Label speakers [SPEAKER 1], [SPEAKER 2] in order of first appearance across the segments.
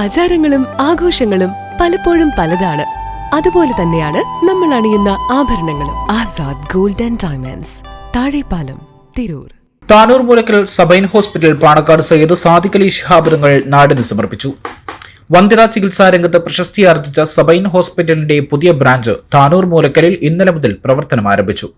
[SPEAKER 1] ആചാരങ്ങളും ആഘോഷങ്ങളും പലപ്പോഴും പലതാണ്. അതുപോലെ തന്നെയാണ് നമ്മൾ അണിയുന്ന ആഭരണങ്ങളും. Azad golden diamonds. Thazhepalam Tirur.
[SPEAKER 2] Tanur Moolakkal Sabine hospital Panakkad Sayyid Sadiq Ali ശിഹാബുരങ്ങൾ നാടിന് സമർപ്പിച്ചു. വന്ധ്യതാ ചികിത്സാ രംഗത്ത് പ്രശസ്തി ആർജിച്ച സബൈൻ ഹോസ്പിറ്റലിന്റെ പുതിയ ബ്രാഞ്ച് താനൂർ മൂലക്കലിൽ ഇന്നലെ മുതൽ പ്രവർത്തനം ആരംഭിച്ചു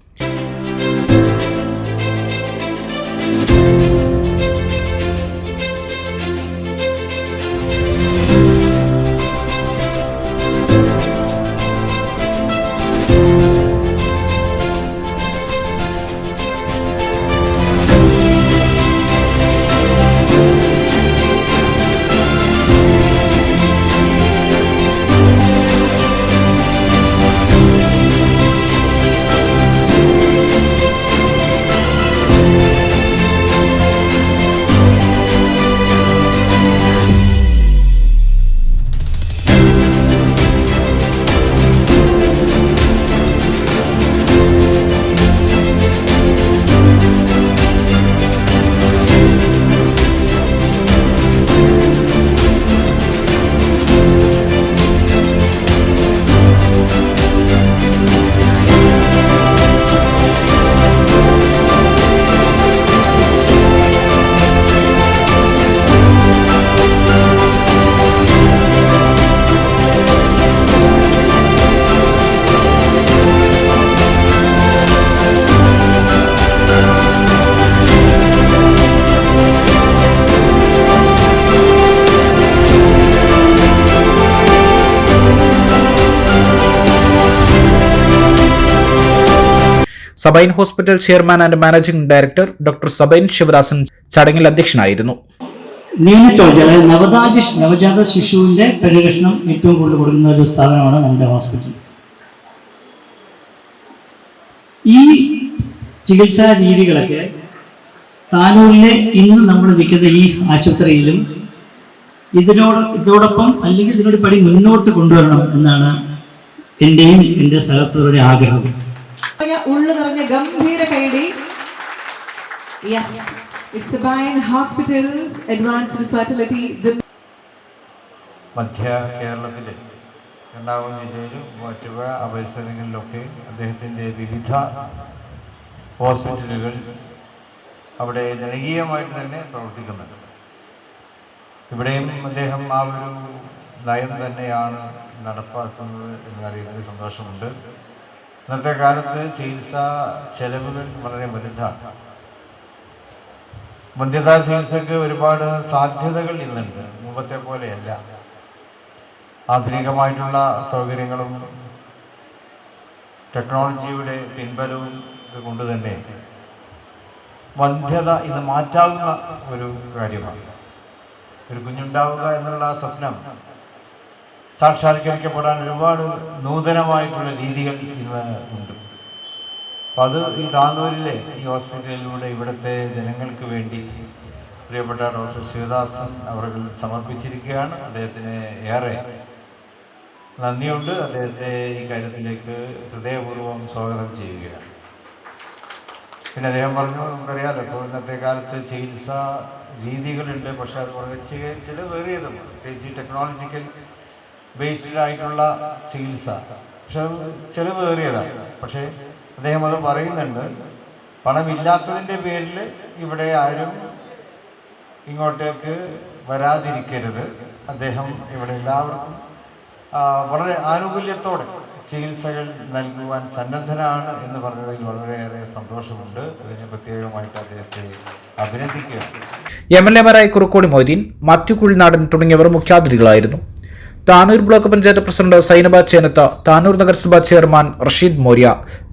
[SPEAKER 2] Sabine hospital chairman and managing director doctor Sabine Sivadasan ചടങ്ങിൽ അധ്യക്ഷനായിരുന്നു.
[SPEAKER 3] നവജാത നവജാത ശിശുവിന്റെ പരിരക്ഷണം ഏറ്റവും കൂടുതൽ കൊടുക്കുന്ന ഒരു സ്ഥാപനമാണ് നമ്മുടെ ഹോസ്പിറ്റൽ. ഈ ചികിത്സാ രീതികളൊക്കെ താനൂരിലെ ഇന്ന് നമ്മൾ നിൽക്കുന്ന ഈ ആശുപത്രിയിലും ഇതിനോട് ഇതോടൊപ്പം അല്ലെങ്കിൽ ഇതിനോട് പടി മുന്നോട്ട് കൊണ്ടുവരണം എന്നാണ് എന്റെയും എന്റെ സഹപ്രവരുടെ ആഗ്രഹം.
[SPEAKER 4] ഉള്ളു നിറഞ്ഞ ഗംഭീര കൈടി
[SPEAKER 5] മധ്യ കേരളത്തിലെ എറണാകുളം ജില്ലയിലും മറ്റുപുഴ പരിസരങ്ങളിലൊക്കെ അദ്ദേഹത്തിന്റെ വിവിധ ഹോസ്പിറ്റലുകൾ അവിടെ ജനകീയമായിട്ട് തന്നെ പ്രവർത്തിക്കുന്നുണ്ട്. ഇവിടെയും അദ്ദേഹം ആ ഒരു നയം തന്നെയാണ് നടപ്പാക്കുന്നത് എന്നറിയുന്നതിൽ സന്തോഷമുണ്ട്. ഇന്നത്തെ കാലത്ത് ചികിത്സാ ചെലവുകൾ വളരെ വലുതാണ്. വന്ധ്യതാ ചികിത്സക്ക് ഒരുപാട് സാധ്യതകൾ ഇന്നുണ്ട്. മുമ്പത്തെ പോലെയല്ല. ആധുനികമായിട്ടുള്ള സൗകര്യങ്ങളും ടെക്നോളജിയുടെ പിൻബലവും കൊണ്ട് തന്നെ വന്ധ്യത ഇന്ന് മാറ്റാവുന്ന ഒരു കാര്യമാണ്. ഒരു കുഞ്ഞുണ്ടാവുക എന്നുള്ള സ്വപ്നം സാക്ഷാത്കരിക്കപ്പെടാൻ ഒരുപാട് നൂതനമായിട്ടുള്ള രീതികൾ ഇന്ന് ഉണ്ട്. അപ്പം അത് ഈ താനൂരിലെ ഈ ഹോസ്പിറ്റലിലൂടെ ഇവിടുത്തെ ജനങ്ങൾക്ക് വേണ്ടി പ്രിയപ്പെട്ട ഡോക്ടർ ശിവദാസൻ അവർ സമർപ്പിച്ചിരിക്കുകയാണ്. അദ്ദേഹത്തിന് ഏറെ നന്ദിയുണ്ട്. അദ്ദേഹത്തെ ഈ കാര്യത്തിലേക്ക് ഹൃദയപൂർവം സ്വാഗതം ചെയ്യുകയാണ്. പിന്നെ അദ്ദേഹം പറഞ്ഞു നമുക്കറിയാമല്ലോ ഇപ്പോൾ ഇന്നത്തെ കാലത്ത് ചികിത്സാ രീതികളുണ്ട് പക്ഷേ അത് കുറച്ച് ചില ചിലവേറിയതും പ്രത്യേകിച്ച് ടെക്നോളജിക്കൽ ബേസ്ഡ് ആയിട്ടുള്ള ചികിത്സ. പക്ഷെ അത് ചിലവേറിയതാണ് പക്ഷേ അദ്ദേഹം അത് പറയുന്നുണ്ട്. പണമില്ലാത്തതിന്റെ പേരിൽ ഇവിടെ ആരും ഇങ്ങോട്ടേക്ക് വരാതിരിക്കരുത്. അദ്ദേഹം ഇവിടെ എല്ലാവർക്കും വളരെ ആനുകൂല്യത്തോടെ ചികിത്സകൾ നൽകുവാൻ സന്നദ്ധനാണ് എന്ന് പറഞ്ഞതിൽ വളരെയേറെ സന്തോഷമുണ്ട്. അതിനെ പ്രത്യേകമായിട്ട് അദ്ദേഹത്തെ അഭിനന്ദിക്കുക
[SPEAKER 2] എം എൽ എമാരായ കുറുക്കോടി മൊയ്തീൻ മറ്റു കുഴിനാടൻ തുടങ്ങിയവർ മുഖ്യാതിഥികളായിരുന്നു. താനൂർ ബ്ലോക്ക് പഞ്ചായത്ത് പ്രസിഡന്റ് സൈനബ ചേനത്ത് താനൂർ നഗരസഭാ ചെയർമാൻ റഷീദ് മോര്യ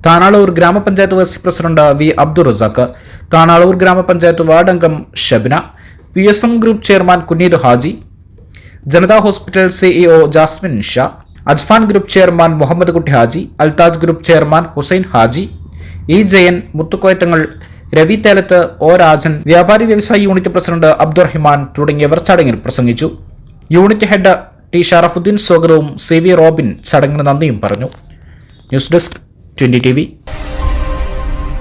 [SPEAKER 2] താനാളൂർ ഗ്രാമപഞ്ചായത്ത് vice president V Abdul Razak Tanalur ഗ്രാമപഞ്ചായത്ത് വാർഡ് അംഗം Shabna P S M group chairman കുന്നീദ് Haji Janata hospital CEO Jasmin Shah Ajfan group chairman Muhammad Kutty Haji Altaj group chairman Hussain Haji E Jayan മുത്തുക്കോയറ്റങ്ങൾ Ravi Thelath O Rajan വ്യാപാരി വ്യവസായി unit president Abdurahiman തുടങ്ങിയവർ ചടങ്ങിൽ പ്രസംഗിച്ചു. Unit head T Sharafuddin സ്വാഗതവും C V Robin ചടങ്ങിന് നന്ദിയും പറഞ്ഞു. News desk twenty T